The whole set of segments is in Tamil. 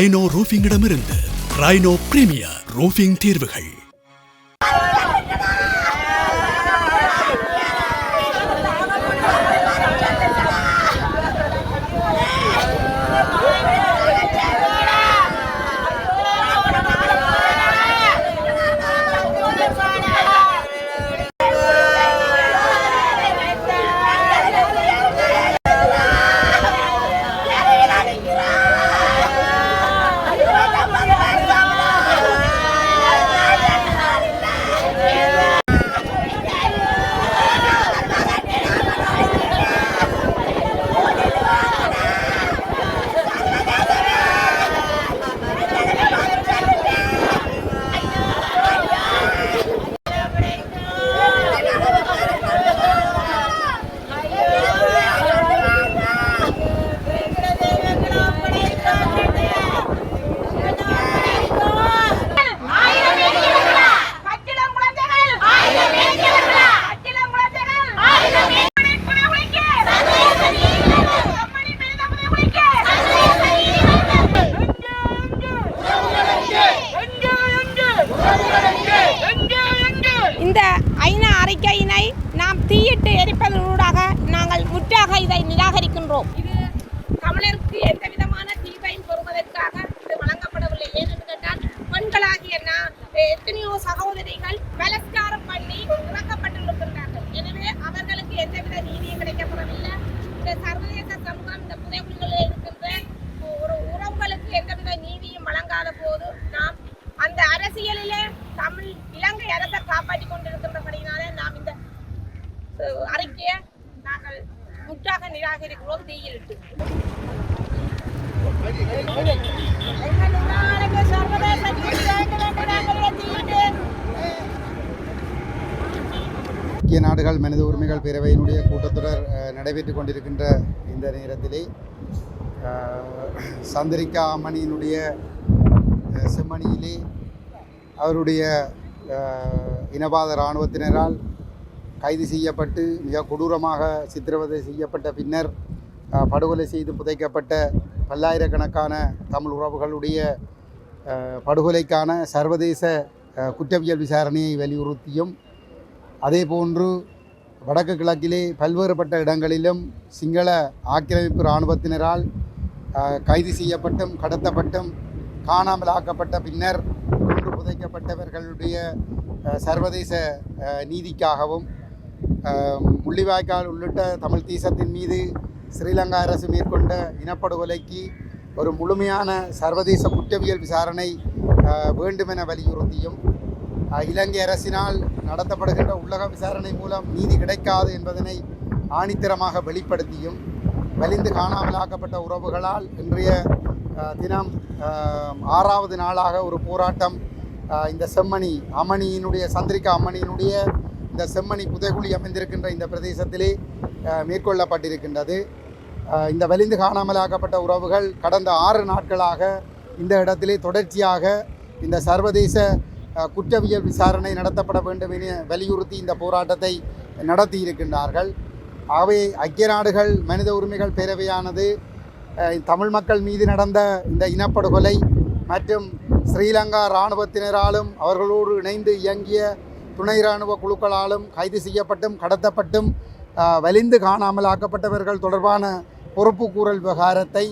ரைனோ ரூஃபிங்கிடமிருந்து ரைனோ பிரீமியர் ரூஃபிங் தீர்வுகள். எத்தனையோ சகோதரிகள் பலாத்காரம் பண்ணி இறக்கப்பட்டிருக்கின்றார்கள். எனவே அவர்களுக்கு எந்தவித நீதியும் கிடைக்கப்படவில்லை. இந்த சர்வதேச சமூகம் இந்த புதைகுழிகளில் இருக்கின்ற ஒரு உறவுகளுக்கு எந்தவித நீதியும் வழங்காத போது நாம் அந்த அரசியலிலே தமிழ் இலங்கை அரசை காப்பாற்றிக் கொண்டிருக்கின்றபடினாலே நாம் இந்த அறிக்கையை நாங்கள் முற்றாக நிராகரிக்கிறோம். தீயிலிட்டு. சர்வதேச நீதி வேண்டும் என்று நாங்கள் தீயிட்டு ஐக்கிய நாடுகள் மனித உரிமைகள் பேரவையினுடைய கூட்டத்தொடர் நடைபெற்று கொண்டிருக்கின்ற இந்த நேரத்திலே சந்திரிகா அம்மணியினுடைய செம்மணியிலே அவருடைய இனவாத இராணுவத்தினரால் கைது செய்யப்பட்டு மிக கொடூரமாக சித்திரவதை செய்யப்பட்ட பின்னர் படுகொலை செய்து புதைக்கப்பட்ட பல்லாயிரக்கணக்கான தமிழ் உறவுகளுடைய படுகொலைக்கான சர்வதேச குற்றவியல் விசாரணையை வலியுறுத்தியும் அதேபோன்று வடக்கு கிழக்கிலே பல்வேறுபட்ட இடங்களிலும் சிங்கள ஆக்கிரமிப்பு இராணுவத்தினரால் கைது செய்யப்பட்டும் கடத்தப்பட்டும் காணாமல் ஆக்கப்பட்ட பின்னர் கொன்று புதைக்கப்பட்டவர்களுடைய சர்வதேச நீதிக்காகவும் முள்ளிவாய்க்கால் உள்ளிட்ட தமிழ் தேசத்தின் மீது ஸ்ரீலங்கா அரசு மேற்கொண்ட இனப்படுகொலைக்கு ஒரு முழுமையான சர்வதேச குற்றவியல் விசாரணை வேண்டுமென வலியுறுத்தியும் இலங்கை அரசினால் நடத்தப்படுகின்ற உள்ளக விசாரணை மூலம் நீதி கிடைக்காது என்பதனை ஆணித்தரமாக வெளிப்படுத்தியும் வலிந்து காணாமலாக்கப்பட்ட உறவுகளால் இன்றைய தினம் ஆறாவது நாளாக ஒரு போராட்டம் இந்த செம்மணி அம்மணியினுடைய சந்திரிகா அம்மணியினுடைய இந்த செம்மணி புதைகுழி அமைந்திருக்கின்ற இந்த பிரதேசத்திலே மேற்கொள்ளப்பட்டிருக்கின்றது. இந்த வலிந்து காணாமலாக்கப்பட்ட உறவுகள் கடந்த ஆறு நாட்களாக இந்த இடத்திலே தொடர்ச்சியாக இந்த சர்வதேச குற்றவியல் விசாரணை நடத்தப்பட வேண்டும் என வலியுறுத்தி இந்த போராட்டத்தை நடத்தியிருக்கின்றார்கள். அவை ஆகவே ஐக்கிய நாடுகள் மனித உரிமைகள் பேரவையானது தமிழ் மக்கள் மீது நடந்த இந்த இனப்படுகொலை மற்றும் ஸ்ரீலங்கா இராணுவத்தினராலும் அவர்களோடு இணைந்து இயங்கிய துணை இராணுவ குழுக்களாலும் கைது செய்யப்பட்டும் கடத்தப்பட்டும் வலிந்து காணாமல் ஆக்கப்பட்டவர்கள் தொடர்பான பொறுப்பு கூறல் விவகாரத்தை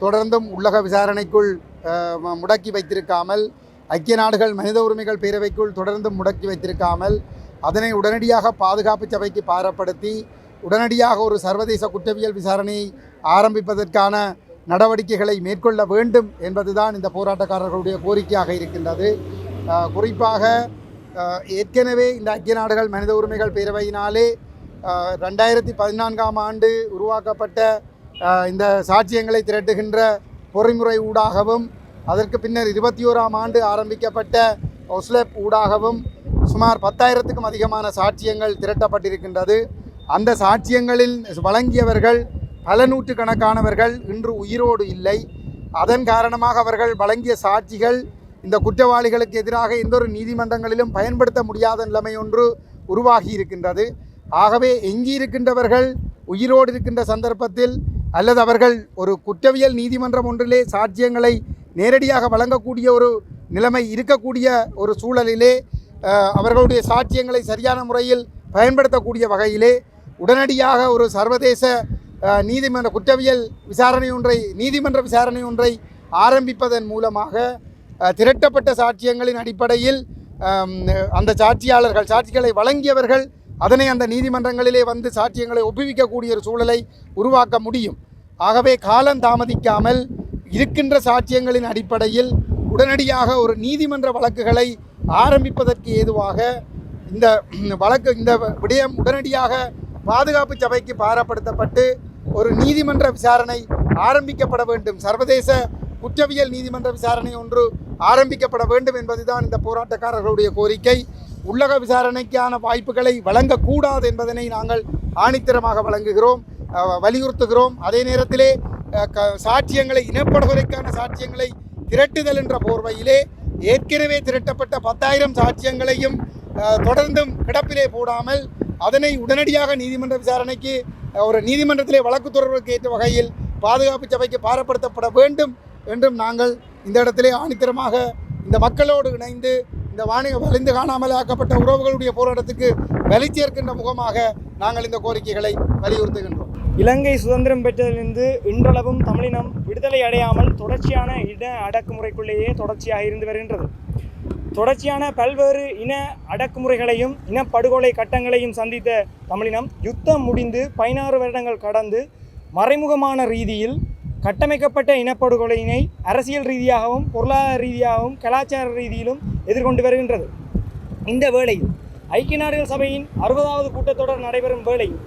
தொடர்ந்தும் உள்ளக விசாரணைக்குள் முடக்கி வைத்திருக்காமல் ஐக்கிய நாடுகள் மனித உரிமைகள் பேரவைக்குள் தொடர்ந்து முடக்கி வைத்திருக்காமல் அதனை உடனடியாக பாதுகாப்பு சபைக்கு பாரப்படுத்தி உடனடியாக ஒரு சர்வதேச குற்றவியல் விசாரணையை ஆரம்பிப்பதற்கான நடவடிக்கைகளை மேற்கொள்ள வேண்டும் என்பதுதான் இந்த போராட்டக்காரர்களுடைய கோரிக்கையாக இருக்கின்றது. குறிப்பாக ஏற்கனவே இந்த ஐக்கிய நாடுகள் மனித உரிமைகள் பேரவையினாலே ரெண்டாயிரத்தி பதினான்காம் ஆண்டு உருவாக்கப்பட்ட இந்த சாட்சியங்களை திரட்டுகின்ற பொறிமுறை ஊடாகவும் அதற்கு பின்னர் இருபத்தி ஓராம் ஆண்டு ஆரம்பிக்கப்பட்ட ஒஸ்லெப் ஊடாகவும் சுமார் பத்தாயிரத்துக்கும் அதிகமான சாட்சியங்கள் திரட்டப்பட்டிருக்கின்றது. அந்த சாட்சியங்களில் வழங்கியவர்கள் பல நூற்றுக்கணக்கானவர்கள் இன்று உயிரோடு இல்லை. அதன் காரணமாக அவர்கள் வழங்கிய சாட்சிகள் இந்த குற்றவாளிகளுக்கு எதிராக எந்த ஒரு நீதிமன்றங்களிலும் பயன்படுத்த முடியாத நிலைமை ஒன்று உருவாகி இருக்கின்றது. ஆகவே எங்கியிருக்கின்றவர்கள் உயிரோடு இருக்கின்ற சந்தர்ப்பத்தில் அல்லது அவர்கள் ஒரு குற்றவியல் நீதிமன்றம் ஒன்றிலே சாட்சியங்களை நேரடியாக வழங்கக்கூடிய ஒரு நிலைமை இருக்கக்கூடிய ஒரு சூழலிலே அவர்களுடைய சாட்சியங்களை சரியான முறையில் பயன்படுத்தக்கூடிய வகையிலே உடனடியாக ஒரு சர்வதேச நீதிமன்ற குற்றவியல் விசாரணை ஒன்றை நீதிமன்ற விசாரணை ஒன்றை ஆரம்பிப்பதன் மூலமாக திரட்டப்பட்ட சாட்சியங்களின் அடிப்படையில் அந்த சாட்சியாளர்கள் சாட்சிகளை வழங்கியவர்கள் அதனை அந்த நீதிமன்றங்களிலே வந்து சாட்சியங்களை ஒப்புவிக்கக்கூடிய ஒரு சூழலை உருவாக்க முடியும். ஆகவே காலம் தாமதிக்காமல் இருக்கின்ற சாட்சியங்களின் அடிப்படையில் உடனடியாக ஒரு நீதிமன்ற வழக்குகளை ஆரம்பிப்பதற்கு ஏதுவாக இந்த வழக்கு இந்த விடயம் உடனடியாக பாதுகாப்பு சபைக்கு பாரப்படுத்தப்பட்டு ஒரு நீதிமன்ற விசாரணை ஆரம்பிக்கப்பட வேண்டும். சர்வதேச குற்றவியல் நீதிமன்ற விசாரணை ஒன்று ஆரம்பிக்கப்பட வேண்டும் என்பதுதான் இந்த போராட்டக்காரர்களுடைய கோரிக்கை. உள்ளக விசாரணைக்கான வாய்ப்புகளை வழங்கக்கூடாது என்பதனை நாங்கள் ஆணித்தரமாக வழங்குகிறோம் வலியுறுத்துகிறோம். அதே நேரத்திலே சாட்சியங்களை இனப்படுகொலைக்கான சாட்சியங்களை திரட்டுதல் என்ற போர்வையிலே ஏற்கனவே திரட்டப்பட்ட பத்தாயிரம் சாட்சியங்களையும் தொடர்ந்தும் கிடப்பிலே போடாமல் அதனை உடனடியாக நீதிமன்ற விசாரணைக்கு ஒரு நீதிமன்றத்திலே வழக்கு தொடர்புக்கு ஏற்ற வகையில் பாதுகாப்பு சபைக்கு பாரப்படுத்தப்பட வேண்டும் என்றும் நாங்கள் இந்த இடத்திலே ஆணித்தரமாக இந்த மக்களோடு இணைந்து இந்த வாணிக வலிந்து காணாமல் ஆக்கப்பட்ட உறவுகளுடைய போராட்டத்துக்கு வலி சேர்க்கின்ற முகமாக நாங்கள் இந்த கோரிக்கைகளை வலியுறுத்துகின்றோம். இலங்கை சுதந்திரம் பெற்றதிலிருந்து இன்றளவும் தமிழினம் விடுதலை அடையாமல் தொடர்ச்சியான இன அடக்குமுறைக்குள்ளேயே தொடர்ச்சியாக இருந்து வருகின்றது. தொடர்ச்சியான பல்வேறு இன அடக்குமுறைகளையும் இனப்படுகொலை கட்டங்களையும் சந்தித்த தமிழினம் யுத்தம் முடிந்து பதினாறு வருடங்கள் கடந்து மறைமுகமான ரீதியில் கட்டமைக்கப்பட்ட இனப்படுகொலையினை அரசியல் ரீதியாகவும் பொருளாதார ரீதியாகவும் கலாச்சார ரீதியிலும் எதிர்கொண்டு வருகின்றது. இந்த வேளையில் ஐக்கிய நாடுகள் சபையின் அறுபதாவது கூட்டத்தொடர் நடைபெறும் வேளையில்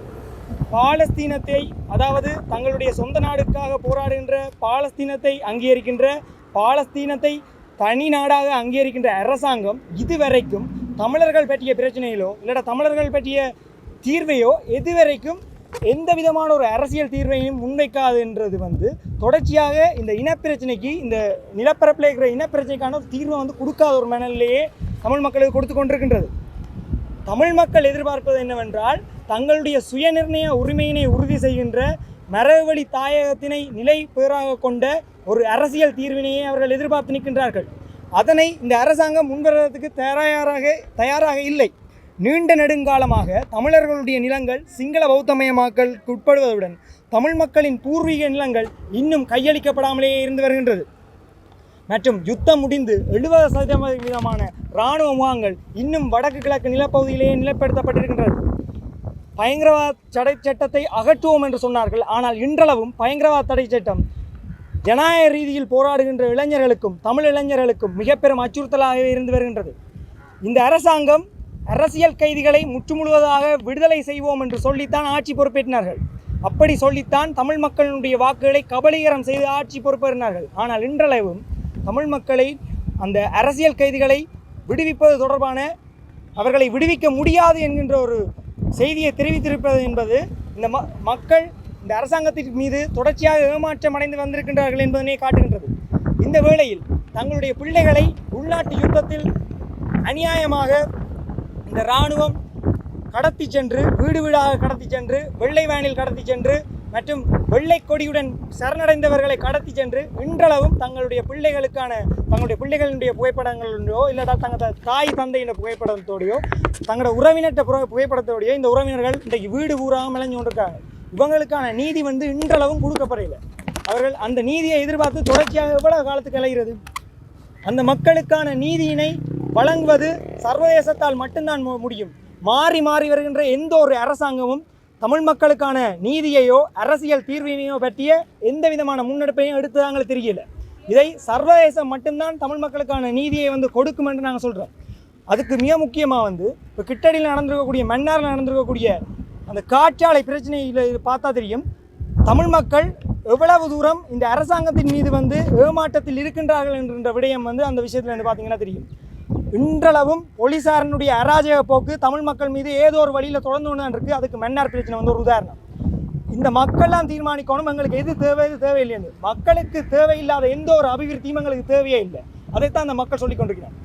பாலஸ்தீனத்தை அதாவது தங்களுடைய சொந்த நாடுக்காக போராடுகின்ற பாலஸ்தீனத்தை அங்கீகரிக்கின்ற பாலஸ்தீனத்தை தனி நாடாக அங்கீகரிக்கின்ற அரசாங்கம் இதுவரைக்கும் தமிழர்கள் பற்றிய பிரச்சனையிலோ இல்லைடா தமிழர்கள் பற்றிய தீர்வையோ எதுவரைக்கும் எந்த விதமான ஒரு அரசியல் தீர்வையும் முன்வைக்காதுன்றது வந்து தொடர்ச்சியாக இந்த இனப்பிரச்சனைக்கு இந்த நிலப்பரப்பில் இருக்கிற இனப்பிரச்சனைக்கான தீர்வை வந்து கொடுக்காத ஒரு மனநிலையே தமிழ் மக்களுக்கு கொடுத்து கொண்டிருக்கின்றது. தமிழ் மக்கள் எதிர்பார்ப்பது என்னவென்றால் தங்களுடைய சுயநிர்ணய உரிமையினை உறுதி செய்கின்ற மரபுவழி தாயகத்தினை நிலை பேராக கொண்ட ஒரு அரசியல் தீர்வினையை அவர்கள் எதிர்பார்த்து நிற்கின்றார்கள். அதனை இந்த அரசாங்கம் முன்வருவதற்கு தயாராக தயாராக இல்லை. நீண்ட நெடுங்காலமாக தமிழர்களுடைய நிலங்கள் சிங்கள பௌத்தமயமாக்கலுக்கு உட்படுவதுடன் தமிழ் மக்களின் பூர்வீக நிலங்கள் இன்னும் கையளிக்கப்படாமலேயே இருந்து வருகின்றது. மற்றும் யுத்தம் முடிந்து எழுபது சதவீதமான இராணுவ முகாங்கள் இன்னும் வடக்கு கிழக்கு நிலப்பகுதியிலேயே நிலப்படுத்தப்பட்டிருக்கின்றது. பயங்கரவாத தடை சட்டத்தை அகற்றுவோம் என்று சொன்னார்கள். ஆனால் இன்றளவும் பயங்கரவாத தடை சட்டம் ஜனநாயக ரீதியில் போராடுகின்ற இளைஞர்களுக்கும் தமிழ் இளைஞர்களுக்கும் மிக பெரும் அச்சுறுத்தலாகவே இருந்து வருகின்றது. இந்த அரசாங்கம் அரசியல் கைதிகளை முற்றுமுழுவதாக விடுதலை செய்வோம் என்று சொல்லித்தான் ஆட்சி பொறுப்பேற்றினார்கள். அப்படி சொல்லித்தான் தமிழ் மக்களுடைய வாக்குகளை கபலீகரம் செய்து ஆட்சி பொறுப்பேறினார்கள். ஆனால் இன்றளவும் தமிழ் மக்களை அந்த அரசியல் கைதிகளை விடுவிப்பது தொடர்பான அவர்களை விடுவிக்க முடியாது என்கின்ற ஒரு செய்தியை தெரிவித்திருப்பது என்பது இந்த ம மக்கள் இந்த அரசாங்கத்தின் மீது தொடர்ச்சியாக ஏமாற்றம் அடைந்து வந்திருக்கின்றார்கள் என்பதனை காட்டுகின்றது. இந்த வேளையில் தங்களுடைய பிள்ளைகளை உள்நாட்டு யுத்தத்தில் அநியாயமாக இந்த இராணுவம் கடத்தி சென்று வீடு வீடாக கடத்தி சென்று வெள்ளை வேனில் கடத்தி சென்று மற்றும் வெள்ளை கொடியுடன் சரணடைந்தவர்களை கடத்தி சென்று இன்றளவும் தங்களுடைய பிள்ளைகளுக்கான தங்களுடைய பிள்ளைகளுடைய புகைப்படங்களோ இல்லாட்டா தங்கள் தாய் தந்தையின் புகைப்படத்தோடையோ தங்களோட உறவினர்கிட்ட புகைப்படத்தோடையோ இந்த உறவினர்கள் இன்றைக்கு வீடு ஊராக மிளஞ்சு கொண்டிருக்காங்க. இவங்களுக்கான நீதி வந்து இன்றளவும் கொடுக்கப்படையில அவர்கள் அந்த நீதியை எதிர்பார்த்து தொடர்ச்சியாக எவ்வளவு காலத்துக்கு அலைகிறது? அந்த மக்களுக்கான நீதியினை வழங்குவது சர்வதேசத்தால் மட்டும்தான் முடியும். மாறி மாறி வருகின்ற எந்த ஒரு அரசாங்கமும் தமிழ் மக்களுக்கான நீதியையோ அரசியல் தீர்வினையோ பற்றிய எந்த விதமான முன்னெடுப்பையும் எடுத்ததாங்களே தெரியல இதை சர்வதேசம் மட்டும்தான் தமிழ் மக்களுக்கான நீதியை வந்து கொடுக்கும் என்று நாங்கள் சொல்கிறோம் அதுக்கு மிக முக்கியமாக வந்து இப்போ கிட்டடியில் நடந்திருக்கக்கூடிய மன்னாரில் நடந்திருக்கக்கூடிய அந்த காற்றாலை பிரச்சனையில் பார்த்தா தெரியும். தமிழ் மக்கள் எவ்வளவு தூரம் இந்த அரசாங்கத்தின் மீது வந்து ஏமாற்றத்தில் இருக்கின்றார்கள் என்கின்ற விடயம் வந்து அந்த விஷயத்தில் வந்து பார்த்தீங்கன்னா தெரியும். இன்றளவும் போலீசாரனுடைய அராஜக போக்கு தமிழ் மக்கள் மீது ஏதோ ஒரு வழியில் தொடர்ந்து கொண்டு தான் இருக்குது அதுக்கு மன்னார் பிரச்சனை வந்து ஒரு உதாரணம். இந்த மக்கள்லாம் தீர்மானிக்கணும். எங்களுக்கு எது தேவை எது தேவையில்லைன்னு. மக்களுக்கு தேவையில்லாத எந்த ஒரு அபிவிருத்தியும் எங்களுக்கு தேவையே இல்லை. அதைத்தான் அந்த மக்கள் சொல்லிக் கொண்டிருக்கிறாங்க.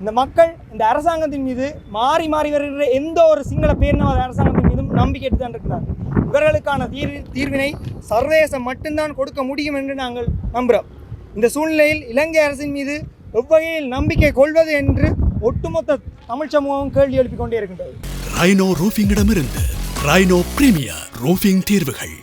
இந்த மக்கள் இந்த அரசாங்கத்தின் மீது மாறி மாறி வருகிற எந்த ஒரு சிங்கள பேரினவாத அரசாங்கத்தின் மீதும் நம்பிக்கை தான் இருக்கிறார் இவர்களுக்கான தீர் தீர்வினை சர்வதேசம் மட்டும்தான் கொடுக்க முடியும் என்று நாங்கள் நம்புகிறோம் இந்த சூழ்நிலையில் இலங்கை அரசின் மீது எவ்வகையில் நம்பிக்கை கொள்வது என்று ஒட்டுமொத்த தமிழ் சமூகம் கேள்வி எழுப்பிக் கொண்டே இருக்கின்றது. ரைனோ ரூஃபிங்கிடமிருந்து ரைனோ பிரீமியர் ரூஃபிங் தீர்வுகள்.